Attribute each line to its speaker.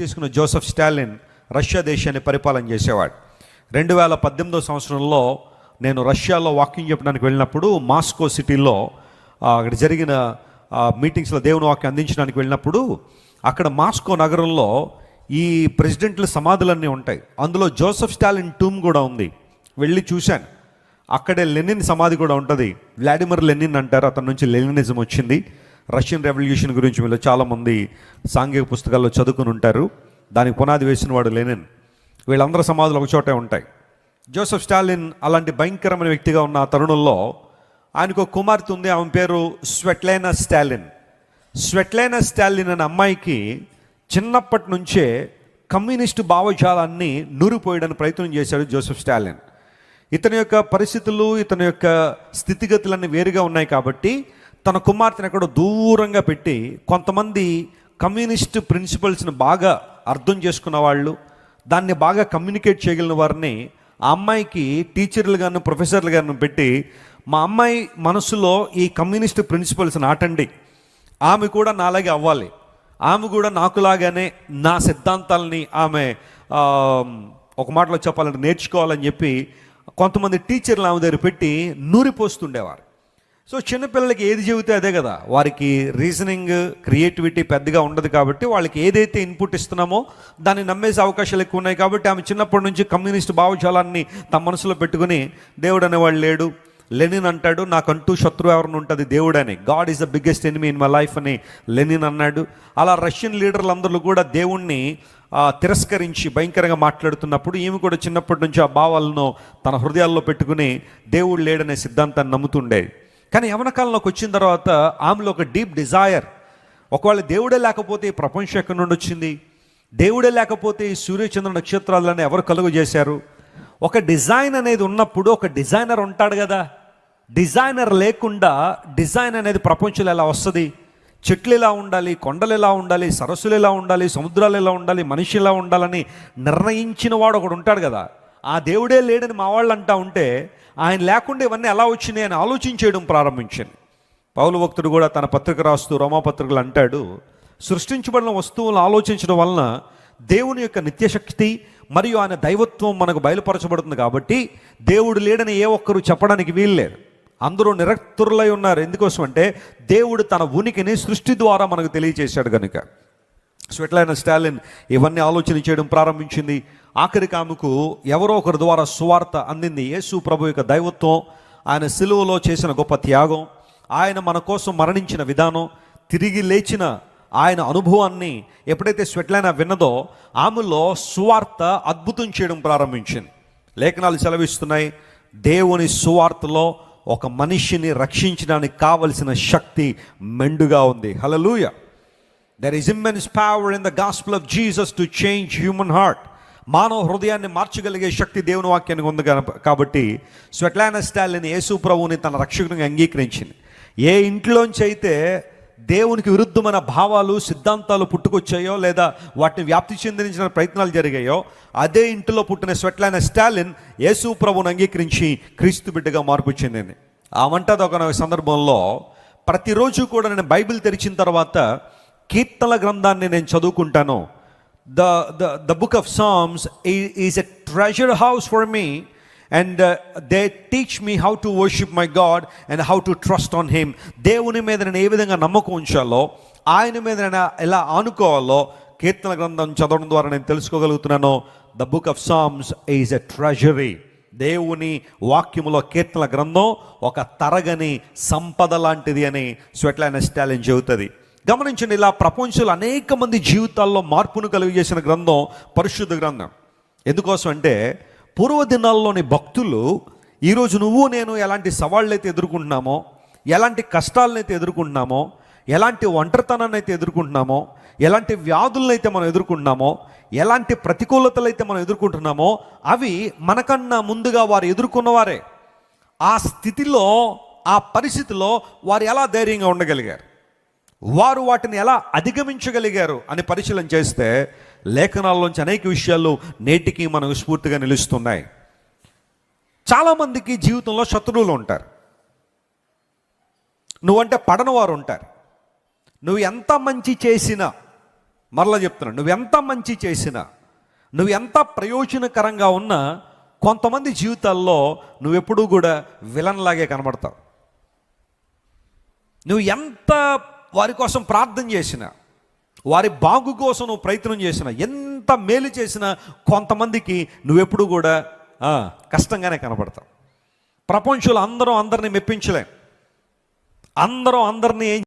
Speaker 1: తీసుకున్న Joseph Stalin Russia దేశాన్ని పరిపాలన చేసేవాడు. రెండు వేల పద్దెనిమిదో సంవత్సరంలో నేను రష్యాలో వాకింగ్ చెప్పడానికి వెళ్ళినప్పుడు మాస్కో సిటీలో అక్కడ జరిగిన మీటింగ్స్లో దేవుని వాక్యం అందించడానికి వెళ్ళినప్పుడు అక్కడ మాస్కో నగరంలో ఈ ప్రెసిడెంట్ల సమాధులన్నీ ఉంటాయి. అందులో జోసెఫ్ స్టాలిన్ టూమ్ కూడా ఉంది. వెళ్ళి చూశాను. అక్కడే లెనిన్ సమాధి కూడా ఉంటుంది. వ్లాడిమిర్ లెనిన్ అంటారు. అతని నుంచి లెనినిజం వచ్చింది. రష్యన్ రెవల్యూషన్ గురించి వీళ్ళు చాలామంది సాంఘిక పుస్తకాల్లో చదువుకుని ఉంటారు. దానికి పునాది వేసిన వాడు లెనిన్. వీళ్ళందరూ సమాధులు ఒక చోటే ఉంటాయి. జోసెఫ్ స్టాలిన్ అలాంటి భయంకరమైన వ్యక్తిగా ఉన్న తరుణంలో ఆయనకు ఒక కుమార్తె ఉంది. ఆమె పేరు స్వెట్లైనా స్టాలిన్. స్వెట్లైనా స్టాలిన్ అనే అమ్మాయికి చిన్నప్పటి నుంచే కమ్యూనిస్టు భావజాలాన్ని నూరిపోయడానికి ప్రయత్నం చేశాడు జోసెఫ్ స్టాలిన్. ఇతని యొక్క పరిస్థితులు ఇతని యొక్క స్థితిగతులన్నీ వేరుగా ఉన్నాయి కాబట్టి తన కుమార్తెను ఎక్కడో దూరంగా పెట్టి కొంతమంది కమ్యూనిస్ట్ ప్రిన్సిపల్స్ని బాగా అర్థం చేసుకున్న వాళ్ళు దాన్ని బాగా కమ్యూనికేట్ చేయగలిగిన వారిని ఆ అమ్మాయికి టీచర్లు గాను ప్రొఫెసర్లు గాను పెట్టి మా అమ్మాయి మనసులో ఈ కమ్యూనిస్ట్ ప్రిన్సిపల్స్ నాటండి ఆమె కూడా నాలాగే అవ్వాలి. ఆమె కూడా నాకులాగానే నా సిద్ధాంతాలని ఆమె ఒక మాటలో చెప్పాలంటే నేర్చుకోవాలని చెప్పి కొంతమంది టీచర్లు ఆమె దగ్గర పెట్టి నూరిపోస్తుండేవారు. సో చిన్నపిల్లలకి ఏది చెబితే అదే కదా. వారికి రీజనింగ్ క్రియేటివిటీ పెద్దగా ఉండదు కాబట్టి వాళ్ళకి ఏదైతే ఇన్పుట్ ఇస్తున్నామో దాన్ని నమ్మేసే అవకాశాలు ఎక్కువ ఉన్నాయి కాబట్టి ఆమె చిన్నప్పటి నుంచి కమ్యూనిస్ట్ భావజాలాన్ని తమ మనసులో పెట్టుకుని దేవుడు అనేవాడు లేడు. లెనిన్ అంటాడు నాకంటూ శత్రువు ఎవరిని ఉంటుంది? దేవుడని God is the biggest enemy in my life అని లెనిన్ అన్నాడు. అలా రష్యన్ లీడర్లందరూ కూడా దేవుణ్ణి తిరస్కరించి భయంకరంగా మాట్లాడుతున్నప్పుడు ఈమె కూడా చిన్నప్పటి నుంచి ఆ భావాలను తన హృదయాల్లో పెట్టుకుని దేవుడు లేడనే సిద్ధాంతాన్ని నమ్ముతుండేది కానీ యవన కాలంలోకి వచ్చిన తర్వాత ఆమెలో ఒక డీప్ డిజైర్ ఒకవేళ దేవుడే లేకపోతే ఈ ప్రపంచం ఎక్కడి నుండి వచ్చింది? దేవుడే లేకపోతే ఈ సూర్యచంద్ర నక్షత్రాలను ఎవరు కలుగు చేశారు? ఒక డిజైన్ అనేది ఉన్నప్పుడు ఒక డిజైనర్ ఉంటాడు కదా. డిజైనర్ లేకుండా డిజైన్ అనేది ప్రపంచంలో ఎలా వస్తుంది? చెట్లు ఎలా ఉండాలి? కొండలు ఎలా ఉండాలి? సరస్సులు ఎలా ఉండాలి? సముద్రాలు ఎలా ఉండాలి? మనిషి ఎలా ఉండాలని నిర్ణయించిన వాడు ఒకడు ఉంటాడు కదా. ఆ దేవుడే లేడని మా వాళ్ళు అంటా ఉంటే ఆయన లేకుండా ఇవన్నీ ఎలా వచ్చినాయి అని ఆలోచించేయడం ప్రారంభించింది. పౌలు భక్తుడు కూడా తన పత్రిక రాస్తూ రోమాపత్రికలు అంటాడు సృష్టించబడిన వస్తువులను ఆలోచించడం వలన దేవుని యొక్క నిత్యశక్తి మరియు ఆయన దైవత్వం మనకు బయలుపరచబడుతుంది కాబట్టి దేవుడు లేడని ఏ ఒక్కరు చెప్పడానికి వీల్లేదు. అందరూ నిరక్తురులై ఉన్నారు. ఎందుకోసం అంటే దేవుడు తన ఉనికిని సృష్టి ద్వారా మనకు తెలియజేశాడు కనుక. స్వెట్లైన స్టాలిన్ ఇవన్నీ ఆలోచన చేయడం ప్రారంభించింది. ఆఖరికి ఆమెకు ఎవరో ఒకరి ద్వారా సువార్త అందింది. యేసు ప్రభు యొక్క దైవత్వం ఆయన సిలువలో చేసిన గొప్ప త్యాగం ఆయన మన కోసం మరణించిన విధానం తిరిగి లేచిన ఆయన అనుభవాన్ని ఎప్పుడైతే స్వెట్లైన విన్నదో ఆమెలో సువార్త అద్భుతం చేయడం ప్రారంభించింది. లేఖనాలు సెలవిస్తున్నాయి దేవుని సువార్తలో ఒక మనిషిని రక్షించడానికి కావలసిన శక్తి మెండుగా ఉంది. Hallelujah there is immense power in the gospel of Jesus to change human heart మానవ హృదయాన్ని మార్చగలిగే శక్తి దేవుని వాక్యానికి ఉంది కాబట్టి స్వెట్లాన స్టాలిన్ యేసు ప్రభువుని తన రక్షకునిగా అంగీకరించింది. ఏ ఇంట్లోంచి అయితే దేవునికి విరుద్ధమైన భావాలు సిద్ధాంతాలు పుట్టుకొచ్చాయో లేదా వాటిని వ్యాప్తి చెందించిన ప్రయత్నాలు జరిగాయో అదే ఇంటిలో పుట్టిన స్వెట్లైన స్టాలిన్ యేసు ప్రభువుని అంగీకరించి క్రీస్తు బిడ్డగా మార్పు చెందింది. ఆ వంటది ఒక సందర్భంలో ప్రతిరోజు కూడా నేను బైబిల్ తెరిచిన తర్వాత కీర్తన గ్రంథాన్ని నేను చదువుకుంటాను. The the the book of Psalms is a treasure house for me and they teach me how to worship my God and how to trust on him దేవుని మీద నేను ఏ విధంగా నమ్మకం ఉంచాలో ఆయన మీద నేను ఎలా ఆనుకోవాలో కీర్తన గ్రంథం చదవడం ద్వారా నేను తెలుసుకోగలుగుతున్నాను. The book of Psalms is a treasury దేవుని వాక్యములో కీర్తన గ్రంథం ఒక తరగని సంపద లాంటిది అని స్వెట్లైన స్టాలిన్ చెబుతుంది. గమనించండి ఇలా ప్రపంచంలో అనేక మంది జీవితాల్లో మార్పును కలిగజేసిన గ్రంథం పరిశుద్ధ గ్రంథం. ఎందుకోసం అంటే పూర్వ దినాల్లోని భక్తులు ఈరోజు నువ్వు నేను ఎలాంటి సవాళ్ళు అయితే ఎదుర్కొంటున్నామో ఎలాంటి కష్టాలను అయితే ఎదుర్కొంటున్నామో ఎలాంటి ఒంటరితనాన్ని అయితే ఎదుర్కొంటున్నామో ఎలాంటి వ్యాధులను అయితే మనం ఎదుర్కొంటున్నామో ఎలాంటి ప్రతికూలతలు అయితే మనం ఎదుర్కొంటున్నామో అవి మనకన్నా ముందుగా వారు ఎదుర్కొన్నవారే. ఆ స్థితిలో ఆ పరిస్థితిలో వారు ఎలా ధైర్యంగా ఉండగలిగారు? వారు వాటిని ఎలా అధిగమించగలిగారు అని పరిశీలన చేస్తే లేఖనాల్లోంచి అనేక విషయాలు నేటికి మనకు స్ఫూర్తిగా నిలుస్తున్నాయి. చాలామందికి జీవితంలో శత్రువులు ఉంటారు. నువ్వంటే పడని వారు ఉంటారు. నువ్వు ఎంత మంచి చేసినా మరలా చెప్తున్నా ఎంత మంచి చేసినా నువ్వు ఎంత ప్రయోజనకరంగా ఉన్నా కొంతమంది జీవితాల్లో నువ్వెప్పుడూ కూడా విలన్ లాగే కనబడతావు. నువ్వు ఎంత వారి కోసం ప్రార్థన చేసినా వారి బాగు కోసం నువ్వు ప్రయత్నం చేసినా ఎంత మేలు చేసినా కొంతమందికి నువ్వెప్పుడు కూడా కష్టంగానే కనపడతావు. ప్రపంచంలో అందరం అందరినీ మెప్పించలేం. అందరం అందరినీ ఏం